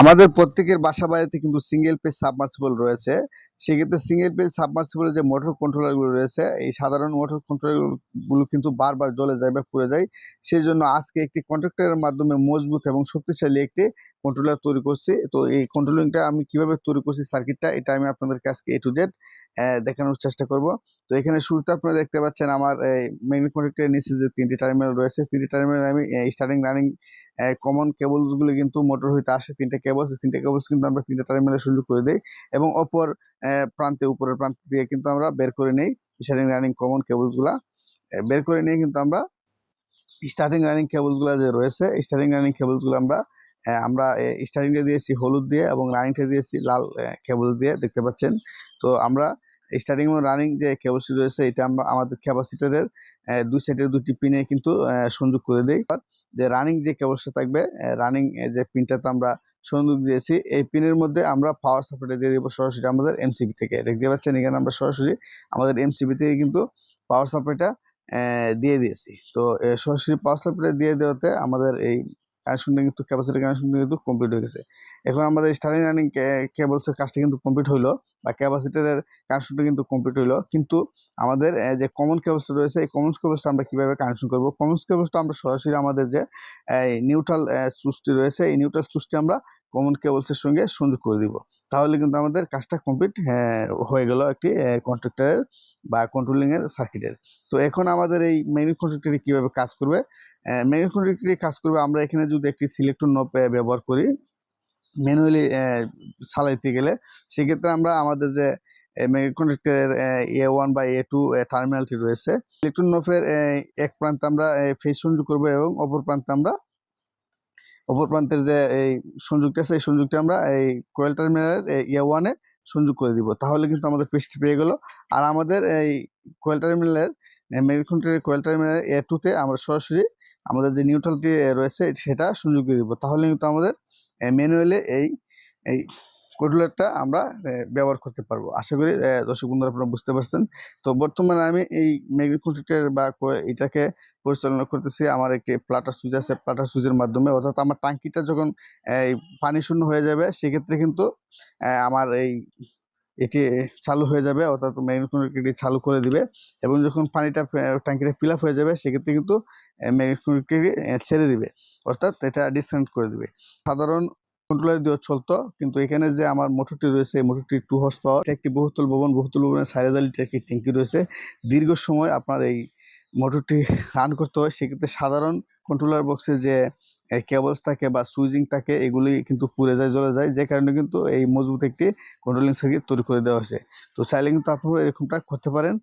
আমাদের প্রত্যেকের বাসা বাড়িতে কিন্তু সিঙ্গেল পেজ সাবমার্সিবল রয়েছে। সেক্ষেত্রে সিঙ্গেল পেজ সাবমার্সিবলের যে মোটর কন্ট্রোলারগুলো রয়েছে, এই সাধারণ মোটর কন্ট্রোলারগুলো কিন্তু বারবার জ্বলে যায় বা পুড়ে যায়। সেই জন্য আজকে একটি কন্ট্রাক্টরের মাধ্যমে মজবুত এবং শক্তিশালী একটি কন্ট্রোলার তৈরি করছি। তো এই কন্ট্রোলিংটা আমি কীভাবে তৈরি করছি সার্কিটটা এটা আমি আপনাদের আজকে এ টু জেড দেখানোর চেষ্টা করব। তো এখানে শুরুতে আপনারা দেখতে পাচ্ছেন আমার মেইন কন্ট্রাক্টরের নিচে যে তিনটি টার্মিনাল রয়েছে, তিনটি টার্মিনাল আমি স্টার্টিং রানিং কমন কেবলসগুলো কিন্তু মোটর হইতে আসে, তিনটে কেবলস তিনটে কেবলস কিন্তু আমরা তিনটে টার্মিনালে সংযোগ করে দিই এবং অপর প্রান্তে, উপরের প্রান্ত দিয়ে কিন্তু আমরা বের করে নেই স্টার্টিং রানিং কমন কেবলসগুলা বের করে নিয়ে কিন্তু আমরা স্টার্টিং রানিং কেবলসগুলো যে রয়েছে স্টার্টিং রানিং কেবলসগুলো আমরা আমরা স্টার্টিংটা দিয়েছি হলুদ দিয়ে এবং রানিংটা দিয়েছি লাল কেবল দিয়ে, দেখতে পাচ্ছেন? তো আমরা স্টার্টিং এবং রানিং যে কেবলসটি রয়েছে, এটা আমরা, আমাদের ক্যাপাসিটারের দুই সাইডের দুটি পিনে কিন্তু সংযোগ করে দিই। যে রানিং যে কেবলসটা থাকবে রানিং যে পিনটাতে আমরা সংযোগ দিয়েছি, এই পিনের মধ্যে আমরা পাওয়ার সাপ্লাইটা দিয়ে দেবো সরাসরি আমাদের এমসিবি থেকে। দেখতে পাচ্ছেন এখানে আমরা সরাসরি আমাদের এমসিবি থেকে কিন্তু পাওয়ার সাপ্লাইটা দিয়ে দিয়েছি। তো সরাসরি পাওয়ার সাপ্লাই দিয়ে দেওয়াতে আমাদের এই কানেকশনটা কিন্তু ক্যাপাসিটি কানেকশনটা কিন্তু কমপ্লিট হয়ে গেছে। এখন আমাদের স্টার্টিং রানিং কেবলসের কাজটা কিন্তু কমপ্লিট হইল বা ক্যাপাসিটারের কানেকশনটা কিন্তু কমপ্লিট হইল। কিন্তু আমাদের যে কমন কেবলসটা রয়েছে, এই কমন কেবলসটা আমরা কীভাবে কানেকশন করব? কমন কেবলসটা আমরা সরাসরি আমাদের যে নিউট্রাল সুইচটি রয়েছে, এই নিউট্রাল সুইচটি আমরা কমন কেবলসের সঙ্গে সংযোগ করে দিব। তাহলে কিন্তু আমাদের কাজটা কমপ্লিট হয়ে গেল একটি কন্ট্রাক্টরের বা কন্ট্রোলিংয়ের সার্কিটের তো এখন আমাদের এই মেইন কন্ট্রাক্টরে কীভাবে কাজ করবে? মেইন কন্ট্রাক্টরে কাজ করবে, আমরা এখানে যদি একটি সিলেক্টর নব ব্যবহার করি ম্যানুয়ালি চালাইতে গেলে, সেক্ষেত্রে আমরা আমাদের যে মেইন কন্ট্রাক্টরের এ ওয়ান বা এ টু টার্মিনালটি রয়েছে ইলেকট্রন নফের এক প্রান্তে আমরা ফেস সংযোগ করব এবং অপর প্রান্তে আমরা অপর প্রান্তের যে এই সংযোগটা আছে, এই সংযোগটা আমরা এই কোয়েল টার্মিনালের ইয়া ওয়ানে সংযোগ করে দিব। তাহলে কিন্তু আমাদের পেস্টটি পেয়ে গেল। আর আমাদের এই কোয়েল টার্মিনালের মেইন কোয়েল টার্মিনাল এ টুতে আমরা সরাসরি আমাদের যে নিউট্রালটি রয়েছে, সেটা সংযোগ করে দিব। তাহলে কিন্তু আমাদের ম্যানুয়ালি এই এই কন্ট্রোলারটা আমরা ব্যবহার করতে পারব। আশা করি দর্শক বন্ধুরা আপনারা বুঝতে পারছেন। তো বর্তমানে আমি এই মেগি কন্ট্রাক্টর বা এটাকে পরিচালনা করতেছি। আমার একটি প্লাটার সুইচ আছে প্লাটার সুইচের মাধ্যমে। অর্থাৎ আমার টাঙ্কিটা যখন, এই, পানি শূন্য হয়ে যাবে, সেক্ষেত্রে কিন্তু আমার এই, এটি চালু হয়ে যাবে। অর্থাৎ মেইন কন্ট্রাক্টরটি চালু করে দিবে। এবং যখন পানিটা ট্যাঙ্কিটা ফিল আপ হয়ে যাবে, সেক্ষেত্রে কিন্তু মেইন কন্ট্রাক্টরটি ছেড়ে দিবে। অর্থাৎ এটা ডিসকানেক্ট করে দিবে। সাধারণ কন্ট্রোলার দিয়ে চলতো, কিন্তু এখানে যে আমার মোটরটি রয়েছে, এই মোটরটি টু হর্স পাওয়ার একটি বহুতল ভবন, বহুতল ভবনের সাইরাজাল একটি ট্যাঙ্কি রয়েছে। দীর্ঘ সময় আপনার এই মোটরটি রান করতে হয়, সেক্ষেত্রে সাধারণ কন্ট্রোলার বক্সে যে কেবলস থাকে বা সুইচিং থাকে, এগুলি কিন্তু পুড়ে যায়, জ্বলে যায়, যে কারণে কিন্তু এই মজবুত একটি কন্ট্রোলিং সার্কিট তৈরি করে দেওয়া হয়েছে। তো চাইলে কিন্তু আপনারা এরকমটা করতে পারেন।